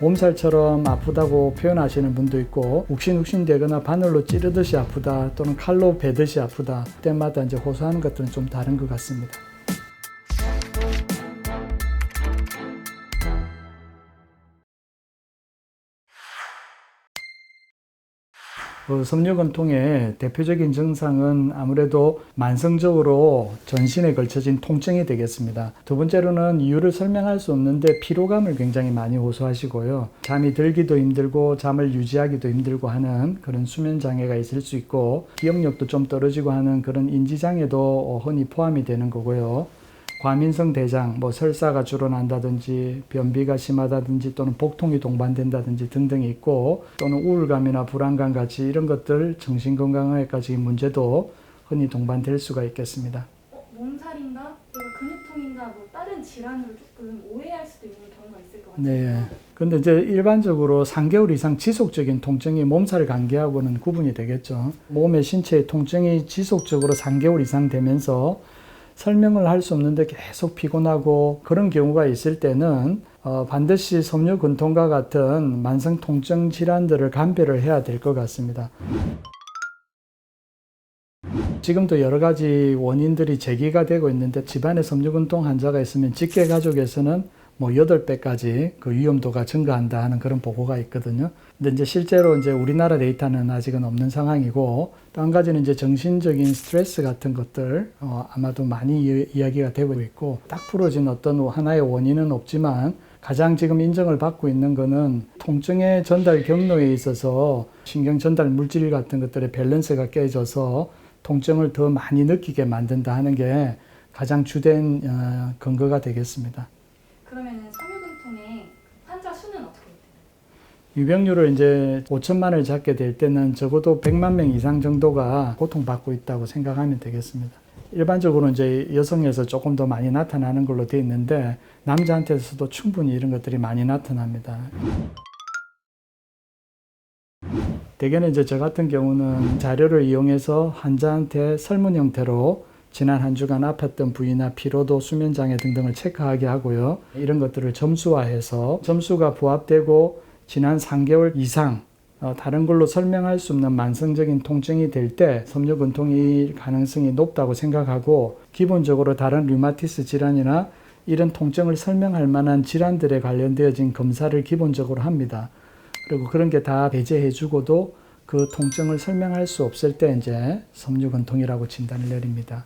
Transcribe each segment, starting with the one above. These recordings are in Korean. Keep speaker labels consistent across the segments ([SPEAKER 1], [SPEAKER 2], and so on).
[SPEAKER 1] 몸살처럼 아프다고 표현하시는 분도 있고 욱신욱신 되거나 바늘로 찌르듯이 아프다 또는 칼로 베듯이 아프다 때마다 이제 호소하는 것들은 좀 다른 것 같습니다. 그 섬유건통의 대표적인 증상은 아무래도 만성적으로 전신에 걸쳐진 통증이 되겠습니다. 두 번째로는 이유를 설명할 수 없는데 피로감을 굉장히 많이 호소하시고요. 잠이 들기도 힘들고 잠을 유지하기도 힘들고 하는 그런 수면 장애가 있을 수 있고 기억력도 좀 떨어지고 하는 그런 인지 장애도 흔히 포함이 되는 거고요. 과민성 대장, 뭐 설사가 주로 난다든지 변비가 심하다든지 또는 복통이 동반된다든지 등등이 있고 또는 우울감이나 불안감 같이 이런 것들 정신건강에까지 문제도 흔히 동반될 수가 있겠습니다.
[SPEAKER 2] 어, 몸살인가? 근육통인가? 뭐 다른 질환으로 조금 오해할 수도 있는 경우가 있을 것 같아요.
[SPEAKER 1] 네. 근데 이제 일반적으로 3개월 이상 지속적인 통증이 몸살 감기하고는 구분이 되겠죠. 몸의 신체의 통증이 지속적으로 3개월 이상 되면서 설명을 할 수 없는데 계속 피곤하고 그런 경우가 있을 때는 어, 반드시 섬유근통과 같은 만성 통증 질환들을 감별을 해야 될 것 같습니다. 지금도 여러 가지 원인들이 제기가 되고 있는데 집안에 섬유근통 환자가 있으면 직계 가족에서는 뭐 8배까지 그 위험도가 증가한다 하는 그런 보고가 있거든요. 근데 이제 실제로 이제 우리나라 데이터는 아직은 없는 상황이고 또 한 가지는 이제 정신적인 스트레스 같은 것들 어, 아마도 많이 이, 이야기가 되고 있고 딱 부러진 어떤 하나의 원인은 없지만 가장 지금 인정을 받고 있는 거는 통증의 전달 경로에 있어서 신경 전달 물질 같은 것들의 밸런스가 깨져서 통증을 더 많이 느끼게 만든다 하는 게 가장 주된 어, 근거가 되겠습니다. 유병률을 이제 5천만을 잡게 될 때는 적어도 100만 명 이상 정도가 고통받고 있다고 생각하면 되겠습니다. 일반적으로 이제 여성에서 조금 더 많이 나타나는 걸로 되어 있는데 남자한테서도 충분히 이런 것들이 많이 나타납니다. 대개는 이제 저 같은 경우는 자료를 이용해서 환자한테 설문 형태로 지난 한 주간 아팠던 부위나 피로도, 수면 장애 등등을 체크하게 하고요. 이런 것들을 점수화해서 점수가 부합되고 지난 3개월 이상 어, 다른 걸로 설명할 수 없는 만성적인 통증이 될 때 섬유근통일 가능성이 높다고 생각하고 기본적으로 다른 류마티스 질환이나 이런 통증을 설명할 만한 질환들에 관련되어진 검사를 기본적으로 합니다. 그리고 그런 게 다 배제해주고도 그 통증을 설명할 수 없을 때 이제 섬유근통이라고 진단을 내립니다.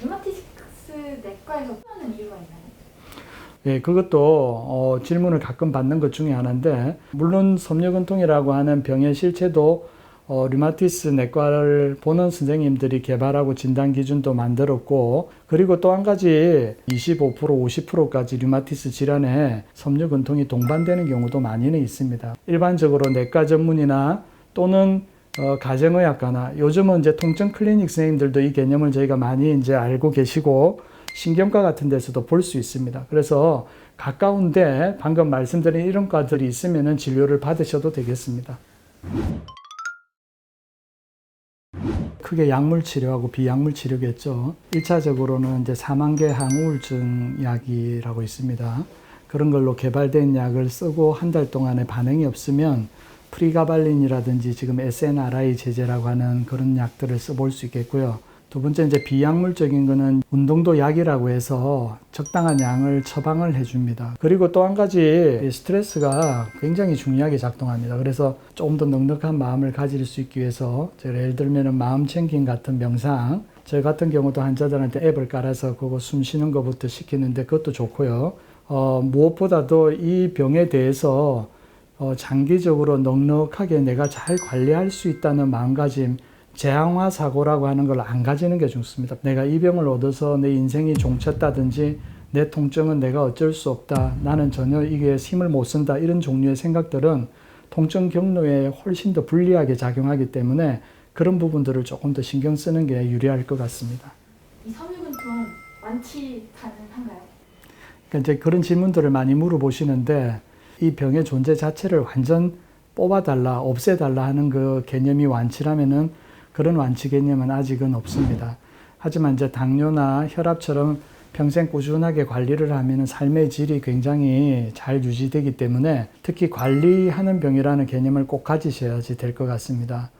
[SPEAKER 2] 류마티스크스 내과에서 하는 이유가 있나요?
[SPEAKER 1] 예, 그것도 어, 질문을 가끔 받는 것 중에 하나인데 물론 섬유근통이라고 하는 병의 실체도 어, 류마티스 내과를 보는 선생님들이 개발하고 진단 기준도 만들었고 그리고 또 한 가지 25% 50%까지 류마티스 질환에 섬유근통이 동반되는 경우도 많이는 있습니다. 일반적으로 내과 전문이나 또는 어, 가정의학과나 요즘은 이제 통증 클리닉 선생님들도 이 개념을 저희가 많이 이제 알고 계시고 신경과 같은 데서도 볼 수 있습니다. 그래서 가까운데 방금 말씀드린 이런 과들이 있으면 진료를 받으셔도 되겠습니다. 크게 약물 치료하고 비약물 치료겠죠. 1차적으로는 이제 사망계 항우울증 약이라고 있습니다. 그런 걸로 개발된 약을 쓰고 한 달 동안에 반응이 없으면 프리가발린이라든지 지금 SNRI 제제라고 하는 그런 약들을 써볼 수 있겠고요. 두 번째 이제 비약물적인 거는 운동도 약이라고 해서 적당한 양을 처방을 해줍니다. 그리고 또 한 가지 스트레스가 굉장히 중요하게 작동합니다. 그래서 조금 더 넉넉한 마음을 가질 수 있기 위해서 제가 예를 들면 마음 챙김 같은 명상 저 같은 경우도 환자들한테 앱을 깔아서 그거 숨 쉬는 것부터 시키는데 그것도 좋고요. 어, 무엇보다도 이 병에 대해서 어, 장기적으로 넉넉하게 내가 잘 관리할 수 있다는 마음가짐 재앙화 사고라고 하는 걸 안 가지는 게 좋습니다. 내가 이 병을 얻어서 내 인생이 종쳤다든지 내 통증은 내가 어쩔 수 없다. 나는 전혀 이게 힘을 못 쓴다. 이런 종류의 생각들은 통증 경로에 훨씬 더 불리하게 작용하기 때문에 그런 부분들을 조금 더 신경 쓰는 게 유리할 것 같습니다.
[SPEAKER 2] 이 섬유근통 완치 가능한가요?
[SPEAKER 1] 그러니까 이제 그런 질문들을 많이 물어보시는데 이 병의 존재 자체를 완전 뽑아달라, 없애달라 하는 그 개념이 완치라면은 그런 완치 개념은 아직은 없습니다. 하지만 이제 당뇨나 혈압처럼 평생 꾸준하게 관리를 하면 삶의 질이 굉장히 잘 유지되기 때문에 특히 관리하는 병이라는 개념을 꼭 가지셔야지 될 것 같습니다.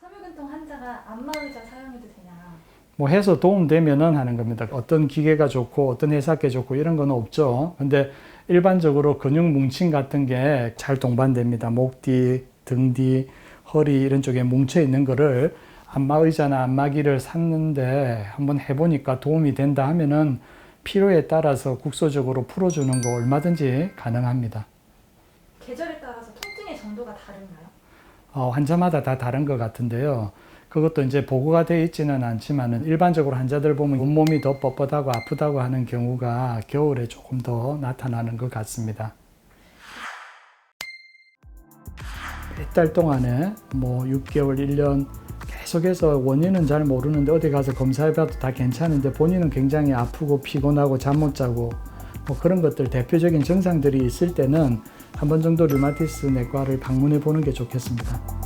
[SPEAKER 2] 섬유근통 환자가 안마의자 사용해도 되냐?
[SPEAKER 1] 뭐 해서 도움되면은 하는 겁니다. 어떤 기계가 좋고 어떤 회사께 좋고 이런 건 없죠. 근데 일반적으로 근육 뭉침 같은 게 잘 동반됩니다. 목 뒤, 등 뒤, 허리 이런 쪽에 뭉쳐 있는 거를 안마 의자나 안마기를 샀는데 한번 해보니까 도움이 된다 하면은 필요에 따라서 국소적으로 풀어주는 거 얼마든지 가능합니다.
[SPEAKER 2] 계절에 따라서 통증의 정도가 다른가요?
[SPEAKER 1] 어, 환자마다 다 다른 것 같은데요. 그것도 이제 보고가 되어 있지는 않지만은 일반적으로 환자들 보면 온몸이 더 뻣뻣하고 아프다고 하는 경우가 겨울에 조금 더 나타나는 것 같습니다. 몇 달 동안에 뭐 6개월, 1년 계속해서 원인은 잘 모르는데 어디 가서 검사해봐도 다 괜찮은데 본인은 굉장히 아프고 피곤하고 잠 못 자고 뭐 그런 것들 대표적인 증상들이 있을 때는 한 번 정도 류마티스 내과를 방문해 보는 게 좋겠습니다.